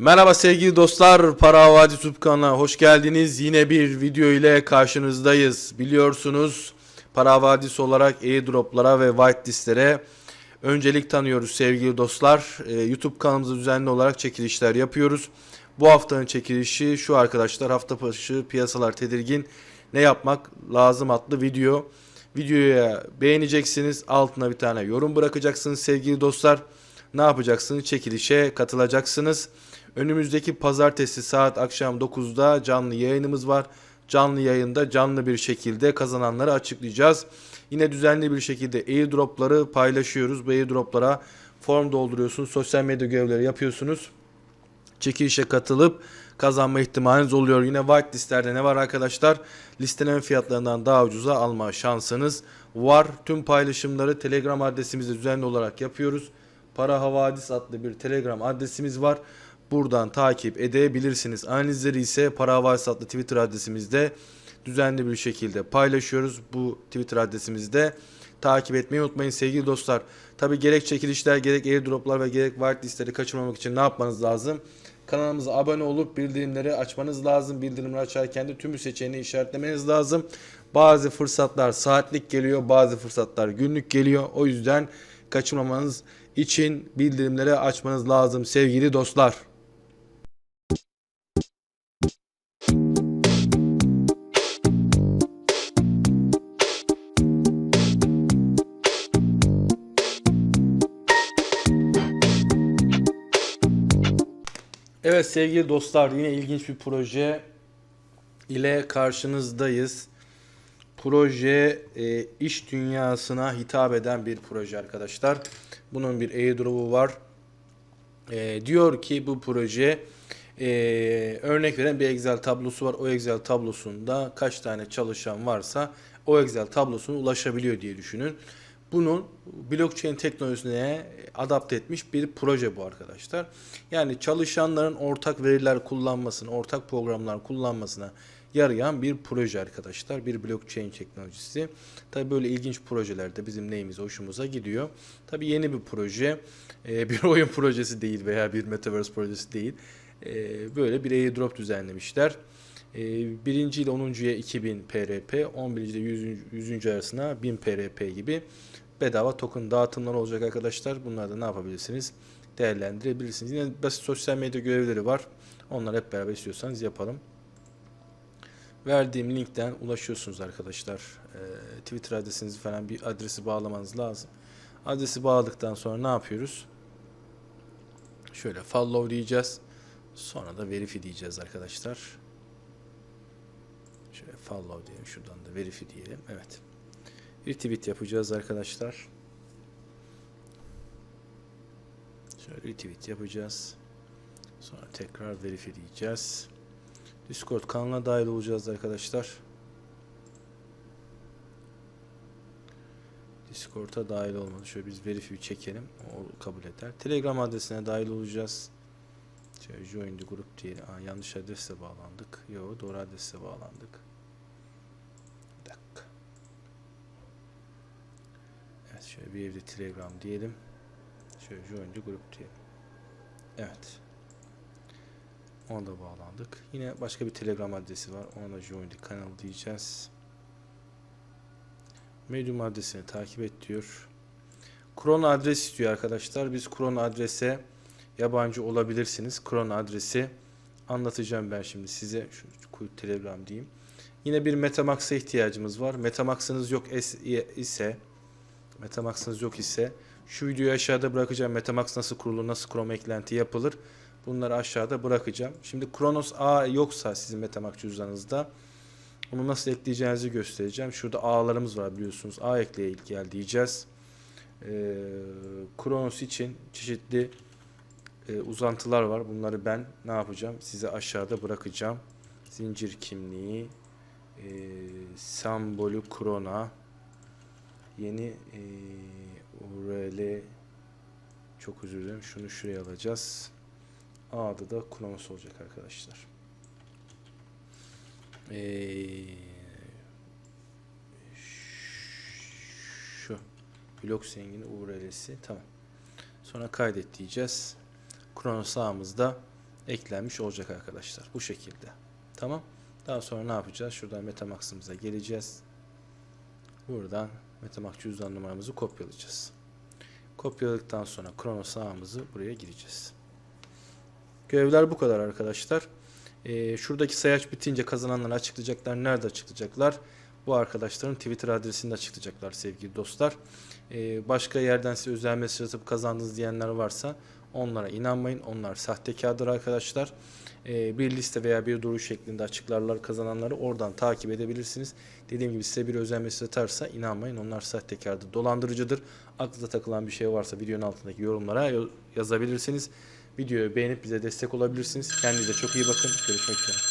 Merhaba sevgili dostlar, Para Havadi YouTube kanalına hoş geldiniz. Yine bir video ile karşınızdayız. Biliyorsunuz Para Havadisi olarak airdroplara ve whitelistlere öncelik tanıyoruz sevgili dostlar. Ee, YouTube kanalımızda düzenli olarak çekilişler yapıyoruz. Bu haftanın çekilişi şu arkadaşlar hafta başı piyasalar tedirgin ne yapmak lazım adlı video. Videoya beğeneceksiniz altına bir tane yorum bırakacaksınız sevgili dostlar. Ne yapacaksınız? Çekilişe katılacaksınız. Önümüzdeki pazartesi saat akşam 9'da canlı yayınımız var. Canlı yayında canlı bir şekilde kazananları açıklayacağız. Yine düzenli bir şekilde airdropları paylaşıyoruz. Bu airdroplara form dolduruyorsunuz. Sosyal medya görevleri yapıyorsunuz. Çekilişe katılıp kazanma ihtimaliniz oluyor. Yine white listelerde ne var arkadaşlar? Listelenen fiyatlarından daha ucuza alma şansınız var. Tüm paylaşımları Telegram adresimizde düzenli olarak yapıyoruz. Para Havadis adlı bir Telegram adresimiz var. Buradan takip edebilirsiniz. Analizleri ise Para Havadis adlı Twitter adresimizde düzenli bir şekilde paylaşıyoruz. Bu Twitter adresimizde takip etmeyi unutmayın sevgili dostlar. Tabi gerek çekilişler gerek airdroplar ve gerek whitelistleri kaçırmamak için ne yapmanız lazım? Kanalımıza abone olup bildirimleri açmanız lazım. Bildirimleri açarken de tüm seçeneği işaretlemeniz lazım. Bazı fırsatlar saatlik geliyor, bazı fırsatlar günlük geliyor. O yüzden kaçırmamanız için bildirimleri açmanız lazım sevgili dostlar. Evet sevgili dostlar yine ilginç bir proje ile karşınızdayız. Proje e, iş dünyasına hitap eden bir proje arkadaşlar. Bunun bir airdrop'u var. E, diyor ki bu proje e, örnek veren bir Excel tablosu var. O Excel tablosunda kaç tane çalışan varsa o Excel tablosuna ulaşabiliyor diye düşünün. Bunun blockchain teknolojisine adapte etmiş bir proje bu arkadaşlar. Yani çalışanların ortak veriler kullanmasını, ortak programlar kullanmasına yarayan bir proje arkadaşlar. Bir blockchain teknolojisi. Tabi böyle ilginç projelerde bizim neyimiz hoşumuza gidiyor. Tabi yeni bir proje. Ee, bir oyun projesi değil veya bir metaverse projesi değil. Ee, böyle bir airdrop düzenlemişler. Ee, birinci ile 10.ya 2000 PRP, 11. ile 100. 100. arasına 1000 PRP gibi bedava token dağıtımları olacak arkadaşlar. Bunları da ne yapabilirsiniz? Değerlendirebilirsiniz. Yine basit sosyal medya görevleri var. Onları hep beraber istiyorsanız yapalım. Verdiğim linkten ulaşıyorsunuz arkadaşlar. Ee, Twitter adresinizi falan bir adresi bağlamanız lazım. Adresi bağladıktan sonra ne yapıyoruz? Şöyle follow diyeceğiz. Sonra da verify diyeceğiz arkadaşlar. Şöyle follow diyelim. Şuradan da verify diyelim. Evet. Retweet yapacağız arkadaşlar. Şöyle retweet yapacağız. Sonra tekrar verify diyeceğiz. Discord kanalına dahil olacağız arkadaşlar. Discord'a dahil olmadı. Şöyle biz verify çekelim. O kabul eder. Telegram adresine dahil olacağız. Şöyle join the group diyelim. Aa, yanlış adresle bağlandık. Yo doğru adresle bağlandık. Bir dakika. Evet şöyle bir evde Telegram diyelim. Şöyle join the group diyelim. Evet. Ona da bağlandık. Yine başka bir Telegram adresi var. Ona da join the kanal diyeceğiz. Medium adresini takip et diyor. Kron adres istiyor arkadaşlar. Biz Kron adrese yabancı olabilirsiniz. Kron adresi anlatacağım ben şimdi size. Şu Telegram diyeyim. Yine bir Metamax'a ihtiyacımız var. Metamax'ınız yok ise Metamax'ınız yok ise şu videoyu aşağıda bırakacağım. Metamax nasıl kurulur, nasıl Chrome eklenti yapılır. Bunları aşağıda bırakacağım. Şimdi Kronos A yoksa sizin Metamax cüzdanınızda onu nasıl ekleyeceğinizi göstereceğim. Şurada A'larımız var biliyorsunuz. A ekleye ilk gel diyeceğiz. Ee, Kronos için çeşitli e, uzantılar var. Bunları ben ne yapacağım? Size aşağıda bırakacağım. Zincir kimliği, e, sembolü krona, yeni e, URL çok özür dilerim. Şunu şuraya alacağız. A'da da Kronos olacak arkadaşlar. Ee, şu blok zengini URL'si tamam. Sonra kaydet diyeceğiz. Kronos sağımızda eklenmiş olacak arkadaşlar. Bu şekilde. Tamam. Daha sonra ne yapacağız? Şuradan Metamax'ımıza geleceğiz. Buradan Metamax cüzdan numaramızı kopyalayacağız. Kopyaladıktan sonra Kronos ağımızı buraya gireceğiz. Görevler bu kadar arkadaşlar. Ee, şuradaki sayaç bitince kazananları açıklayacaklar. Nerede açıklayacaklar? Bu arkadaşların Twitter adresini açıklayacaklar sevgili dostlar. Ee, başka yerden size özel mesaj atıp kazandınız diyenler varsa onlara inanmayın. Onlar sahtekardır arkadaşlar. Ee, bir liste veya bir duruş şeklinde açıklarlar kazananları. Oradan takip edebilirsiniz. Dediğim gibi size bir özel mesaj atarsa inanmayın. Onlar sahtekardır, dolandırıcıdır. Aklınıza takılan bir şey varsa videonun altındaki yorumlara yo- yazabilirsiniz. Videoyu beğenip bize destek olabilirsiniz. Kendinize çok iyi bakın. Görüşmek üzere.